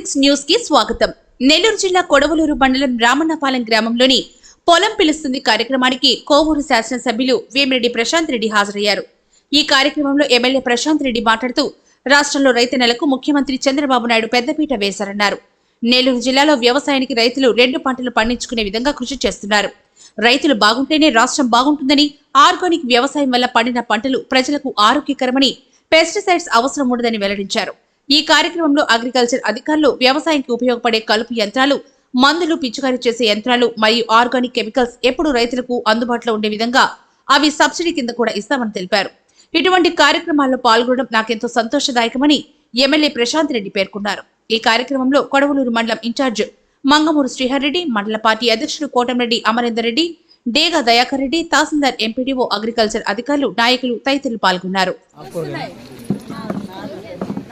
Six న్యూస్కి స్వాగతం. నెల్లూరు జిల్లా కొడవలూరు మండలం రామన్నపాలెం గ్రామంలోని పొలం పిలుస్తుంది కార్యక్రమానికి కోవూరు శాసనసభ్యులు వేమిరెడ్డి ప్రశాంత్ రెడ్డి హాజరయ్యారు. ఈ కార్యక్రమంలో ఎమ్మెల్యే ప్రశాంత్ రెడ్డి మాట్లాడుతూ రాష్ట్రంలో రైతు నెలకు ముఖ్యమంత్రి చంద్రబాబు నాయుడు పెద్దపీట వేశారన్నారు. నెల్లూరు జిల్లాలో వ్యవసాయానికి రైతులు రెండు పంటలు పండించుకునే విధంగా కృషి చేస్తున్నారు. రైతులు బాగుంటేనే రాష్ట్రం బాగుంటుందని ఆర్గానిక్ వ్యవసాయం వల్ల పండిన పంటలు ప్రజలకు ఆరోగ్యకరమని పెస్టిసైడ్స్ అవసరం ఉండదని వెల్లడించారు. ఈ కార్యక్రమంలో అగ్రికల్చర్ అధికారులు వ్యవసాయానికి ఉపయోగపడే కలుపు యంత్రాలు మందులు పిచికారీ చేసే యంత్రాలు మరియు ఆర్గానిక్ కెమికల్స్ ఎప్పుడు రైతులకు అందుబాటులో ఉండే విధంగా అవి సబ్సిడీ కింద కూడా ఇస్తామని తెలిపారు. ఇటువంటి కార్యక్రమాల్లో పాల్గొనడం నాకెంతో సంతోషదాయకమని ఎమ్మెల్యే ప్రశాంత్ రెడ్డి పేర్కొన్నారు. ఈ కార్యక్రమంలో కొడవలూరు మండలం ఇన్ఛార్జ్ మంగమూరు శ్రీహర్రెడ్డి మండల పార్టీ అధ్యక్షుడు కోటంరెడ్డి అమరేందర్ రెడ్డి డేగా దయాకర్ రెడ్డి తహసీల్దార్ ఎంపీడీఓ అగ్రికల్చర్ అధికారులు నాయకులు తదితరులు పాల్గొన్నారు.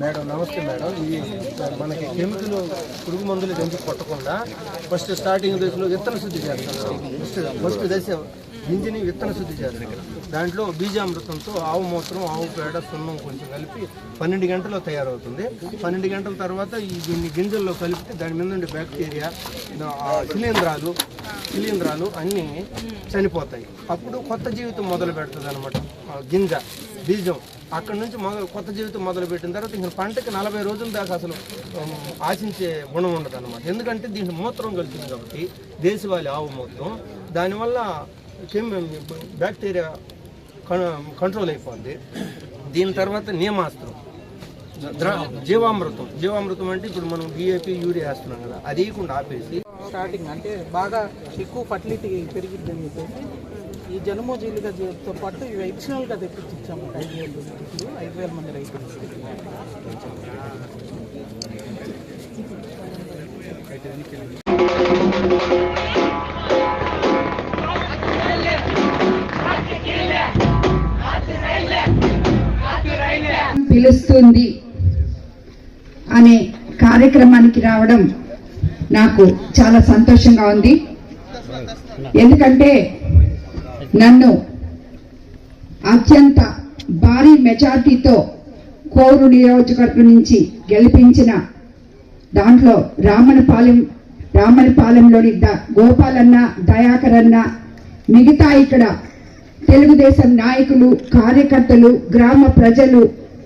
మేడం నమస్తే మేడం. ఈ మనకి కెమికల్ పురుగు మందులు ఎందుకు కొట్టకుండా ఫస్ట్ స్టార్టింగ్ దశలో విత్తన శుద్ధి చేస్తాం ఫస్ట్ ఫస్ట్ దశ గింజని విత్తన శుద్ధి చేస్తారు దాంట్లో బీజామృతంతో ఆవు మూత్రం ఆవు పేడ సున్నం కొంచెం కలిపి పన్నెండు గంటల్లో తయారవుతుంది. పన్నెండు గంటల తర్వాత ఈ దీన్ని గింజల్లో కలిపితే దాని మీద ఉండే బ్యాక్టీరియా శిలీంధ్రాలు శిలీంధ్రాలు అన్నీ చనిపోతాయి. అప్పుడు కొత్త జీవితం మొదలు పెడుతుంది అనమాట గింజ బీజం. అక్కడ నుంచి మొదలు కొత్త జీవితం మొదలు పెట్టిన తర్వాత ఇంకా పంటకి నలభై రోజుల దాకా అసలు ఆశించే గుణం ఉండదు అనమాట ఎందుకంటే దీంట్లో మూత్రం కలిసింది కాబట్టి దేశవాళీ ఆవు మూత్రం. దానివల్ల బ్యాక్టీరియా కంట్రోల్ అయిపోద్ది. దీని తర్వాత నియమాస్త్రం. జీవామృతం. జీవామృతం అంటే ఇప్పుడు మనం డిఏపి యూరియా వేస్తున్నాం కదా అది వేయకుండా ఆపేసి. స్టార్టింగ్ అంటే బాగా ఎక్కువ ఫర్టిలిటీ పెరిగిద్దని చెప్పేసి ఈ జన్మోజీలుగా పాటు ఇవి ఎడిషనల్గా తెప్పించాము ఐదు వేలు ఇప్పుడు ఐదు వేల మంది రైతులు. పిలుస్తుంది అనే కార్యక్రమానికి రావడం నాకు చాలా సంతోషంగా ఉంది. ఎందుకంటే నన్ను అత్యంత భారీ మెజార్టీతో కోరు నియోజకవర్గం నుంచి గెలిపించిన దాంట్లో రామనపాలెం రామనపాలెంలోని ద గోపాలన్న దయాకర్ అన్న మిగతా ఇక్కడ తెలుగుదేశం నాయకులు కార్యకర్తలు గ్రామ ప్రజలు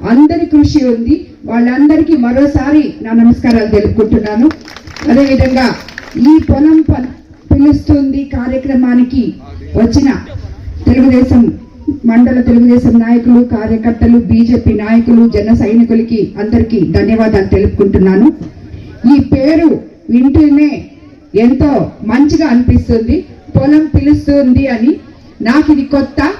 అందరి కృషి ఉంది. వాళ్ళందరికీ మరోసారి నా నమస్కారాలు తెలుపుకుంటున్నాను. అదేవిధంగా ఈ పొలం ప- పిలుస్తుంది కార్యక్రమానికి వచ్చిన తెలుగుదేశం మండల తెలుగుదేశం నాయకులు కార్యకర్తలు బీజేపీ నాయకులు జన సైనికులకి అందరికీ ధన్యవాదాలు తెలుపుకుంటున్నాను. ఈ పేరు వింటూనే ఎంతో మంచిగా అనిపిస్తుంది. పొలం పిలుస్తుంది అని నాకు ఇది కొత్త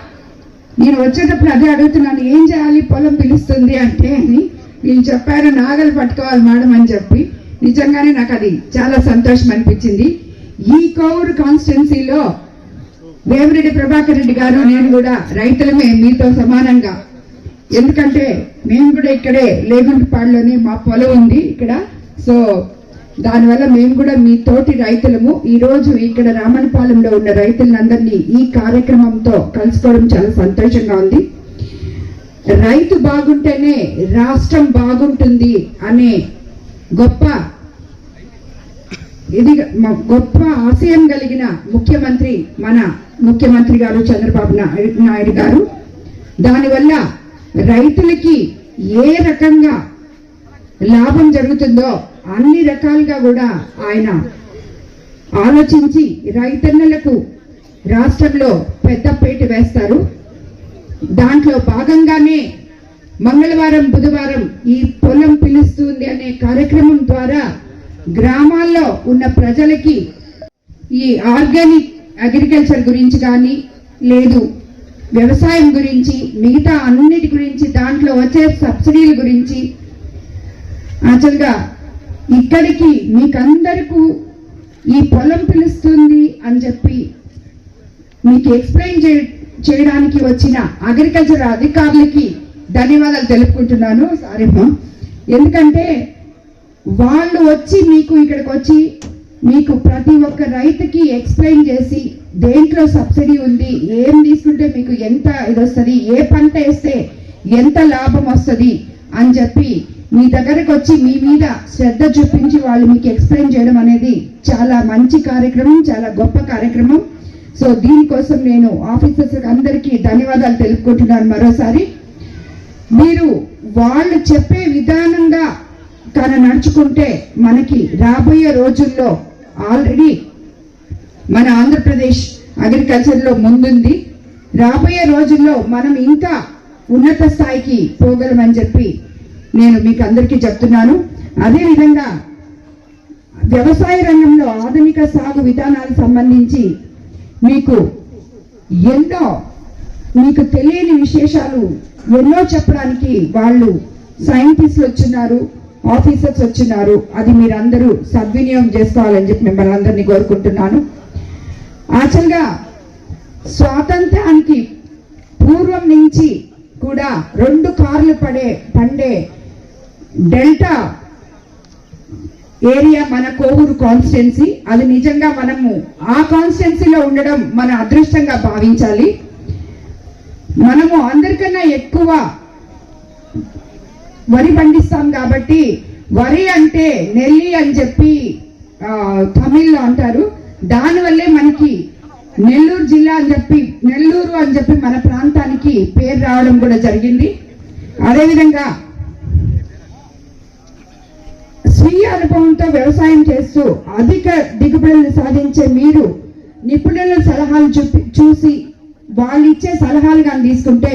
నేను వచ్చేటప్పుడు అదే అడుగుతున్నాను ఏం చేయాలి? పొలం పిలుస్తుంది అంటే అని వీళ్ళు చెప్పారు నాగలు పట్టుకోవాలి మేడం అని చెప్పి. నిజంగానే నాకు అది చాలా సంతోషం అనిపించింది. ఈ కోవూరు కాన్స్టిట్యున్సీలో వేమిరెడ్డి ప్రభాకర్ రెడ్డి గారు నేను కూడా రైతులమే మీతో సమానంగా. ఎందుకంటే మేము కూడా ఇక్కడే లేగుంటపాడులోనే మా పొలం ఉంది ఇక్కడ. సో దానివల్ల మేము కూడా మీ తోటి రైతులము. ఈరోజు ఇక్కడ రామనపాలెంలో ఉన్న రైతులందరినీ ఈ కార్యక్రమంతో కలుసుకోవడం చాలా సంతోషంగా ఉంది. రైతు బాగుంటేనే రాష్ట్రం బాగుంటుంది అనే గొప్ప ఇది గొప్ప ఆశయం కలిగిన ముఖ్యమంత్రి మన ముఖ్యమంత్రి గారు చంద్రబాబు నాయుడు నాయుడు గారు. దానివల్ల రైతులకి ఏ రకంగా లాభం జరుగుతుందో అన్ని రకాలుగా కూడా ఆయన ఆలోచించి రైతన్నలకు రాష్ట్రంలో పెద్దపేట వేస్తారు. దాంట్లో భాగంగానే మంగళవారం బుధవారం ఈ పొలం పిలుస్తుంది అనే కార్యక్రమం ద్వారా గ్రామాల్లో ఉన్న ప్రజలకి ఈ ఆర్గానిక్ అగ్రికల్చర్ గురించి కానీ లేదు వ్యవసాయం గురించి మిగతా అన్నిటి గురించి దాంట్లో వచ్చే సబ్సిడీల గురించి యాక్చువల్గా ఇక్కడికి మీకందరికీ ఈ పొలం పిలుస్తుంది అని చెప్పి మీకు ఎక్స్ప్లెయిన్ చే చేయడానికి వచ్చిన అగ్రికల్చర్ అధికారులకి ధన్యవాదాలు తెలుపుకుంటున్నాను. సారీమ్మా ఎందుకంటే వాళ్ళు వచ్చి మీకు ఇక్కడికి వచ్చి మీకు ప్రతి ఒక్క రైతుకి ఎక్స్ప్లెయిన్ చేసి దేంట్లో సబ్సిడీ ఉంది ఏం తీసుకుంటే మీకు ఎంత ఇది వస్తుంది ఏ పంట వేస్తే ఎంత లాభం వస్తుంది అని చెప్పి మీ దగ్గరకు వచ్చి మీ మీద శ్రద్ధ చూపించి వాళ్ళు మీకు ఎక్స్ప్లెయిన్ చేయడం అనేది చాలా మంచి కార్యక్రమం చాలా గొప్ప కార్యక్రమం. సో దీనికోసం నేను ఆఫీసర్స్ అందరికీ ధన్యవాదాలు తెలుపుకుంటున్నాను మరోసారి. మీరు వాళ్ళు చెప్పే విధానంగా తన నడుచుకుంటే మనకి రాబోయే రోజుల్లో ఆల్రెడీ మన ఆంధ్రప్రదేశ్ అగ్రికల్చర్లో ముందుంది. రాబోయే రోజుల్లో మనం ఇంకా ఉన్నత స్థాయికి పోగలమని చెప్పి నేను మీకు అందరికీ చెప్తున్నాను. అదేవిధంగా వ్యవసాయ రంగంలో ఆధునిక సాగు విధానాలకు సంబంధించి మీకు ఎన్నో మీకు తెలియని విశేషాలు ఎన్నో చెప్పడానికి వాళ్ళు సైంటిస్టులు వచ్చిన్నారు ఆఫీసర్స్ వచ్చిన్నారు. అది మీరందరూ సద్వినియోగం చేసుకోవాలని చెప్పి మిమ్మల్ని అందరినీ కోరుకుంటున్నాను. యాక్చువల్గా స్వాతంత్రానికి పూర్వం నుంచి కూడా రెండు కార్లు పడే పండే డెల్టా ఏరియా మన కోవూరు కాన్స్టిట్యున్సీ. అది నిజంగా మనము ఆ కాన్స్టిట్యున్సీలో ఉండడం మన అదృష్టంగా భావించాలి. మనము అందరికన్నా ఎక్కువ వరి పండిస్తాం కాబట్టి వరి అంటే నెల్లి అని చెప్పి తమిళ్ళో అంటారు. దానివల్లే మనకి నెల్లూరు జిల్లా అని చెప్పి నెల్లూరు అని చెప్పి మన ప్రాంతానికి పేరు రావడం కూడా జరిగింది. అదేవిధంగా స్వీయ అనుభవంతో వ్యవసాయం చేస్తూ అధిక దిగుబడులు సాధించే మీరు నిపుణుల సలహాలు చూపి చూసి వాళ్ళు ఇచ్చే సలహాలు కానీ తీసుకుంటే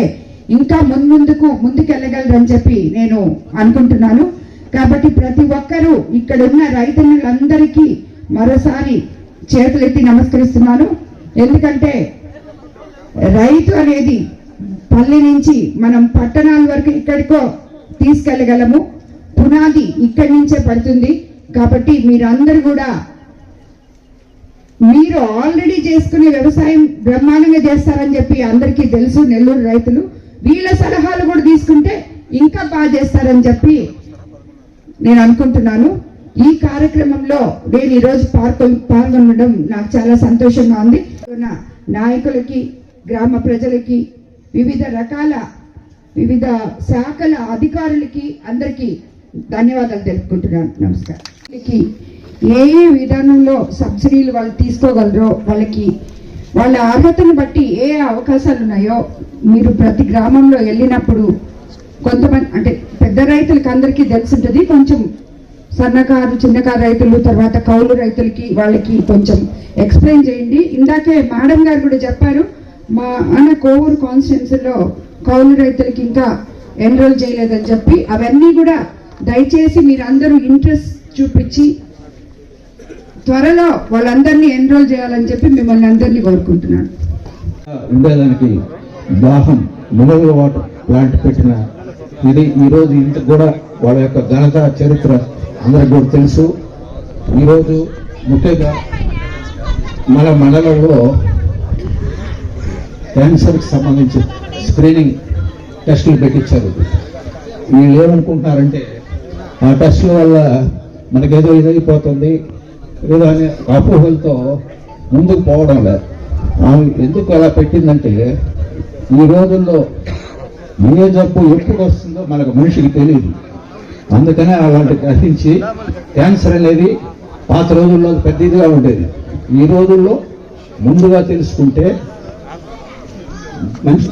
ఇంకా ముందుకు ముందుకెళ్ళగలరని చెప్పి నేను అనుకుంటున్నాను. కాబట్టి ప్రతి ఒక్కరూ ఇక్కడ ఉన్న రైతన్నులందరికీ మరోసారి చేతులెత్తి నమస్కరిస్తున్నాను. ఎందుకంటే రైతు అనేది పల్లె నుంచి మనం పట్టణాల వరకు ఇక్కడికో తీసుకెళ్ళగలము. పునాది ఇక్కడి నుంచే పడుతుంది. కాబట్టి మీరందరూ కూడా మీరు ఆల్రెడీ చేసుకునే వ్యవసాయం బ్రహ్మాండంగా చేస్తారని చెప్పి అందరికీ తెలుసు నెల్లూరు రైతులు. వీళ్ళ సలహాలు కూడా తీసుకుంటే ఇంకా బాగా చేస్తారని చెప్పి నేను అనుకుంటున్నాను. ఈ కార్యక్రమంలో నేను ఈరోజు పాల్గొ పాల్గొనడం నాకు చాలా సంతోషంగా ఉంది. ఉన్న నాయకులకి గ్రామ ప్రజలకి వివిధ రకాల వివిధ శాఖల అధికారులకి అందరికీ ధన్యవాదాలు తెలుపుకుంటున్నాను నమస్కారం. వీళ్ళకి ఏ ఏ విధానంలో సబ్సిడీలు వాళ్ళు తీసుకోగలరో వాళ్ళకి వాళ్ళ అర్హతను బట్టి ఏ అవకాశాలు ఉన్నాయో మీరు ప్రతి గ్రామంలో వెళ్ళినప్పుడు కొంతమంది అంటే పెద్ద రైతులకి అందరికీ తెలిసింటుంది కొంచెం సన్నకారు చిన్నకారు రైతులు తర్వాత కౌలు రైతులకి వాళ్ళకి కొంచెం ఎక్స్ప్లెయిన్ చేయండి. ఇందాకే మేడం గారు కూడా చెప్పారు మా అన్న కోవూరు కాన్స్టిట్యున్సీలో కౌలు రైతులకి ఇంకా ఎన్రోల్ చేయలేదని చెప్పి అవన్నీ కూడా దయచేసి మీరు అందరూ ఇంట్రెస్ట్ చూపించి త్వరలో వాళ్ళందరినీ ఎన్రోల్ చేయాలని చెప్పి మిమ్మల్ని అందరినీ కోరుకుంటున్నాను. ఉండేదానికి దాహం మినరల్ వాటర్ ప్లాంట్ పెట్టిన ఇది ఈరోజు ఇంత కూడా వాళ్ళ యొక్క ఘనత చరిత్ర అందరికి కూడా తెలుసు. ఈరోజు ముఖ్యంగా మన మండలంలో క్యాన్సర్కి సంబంధించి స్క్రీనింగ్ టెస్టులు పెట్టించారు. వీళ్ళు ఏమనుకుంటున్నారంటే ఆ టెస్ట్ల వల్ల మనకేదో ఇదైపోతుంది. ఏదో అనే అపోహలతో ముందుకు పోవడం లేదు. ఆమె ఎందుకు అలా పెట్టిందంటే ఈ రోజుల్లో ఏ జబ్బు ఎప్పుడు వస్తుందో మనకు మనిషికి తెలియదు అందుకనే అలాంటి గ్రహించి క్యాన్సర్ అనేది పాత రోజుల్లో పెద్ద ఇదిగా ఉండేది. ఈ రోజుల్లో ముందుగా తెలుసుకుంటే మనిషి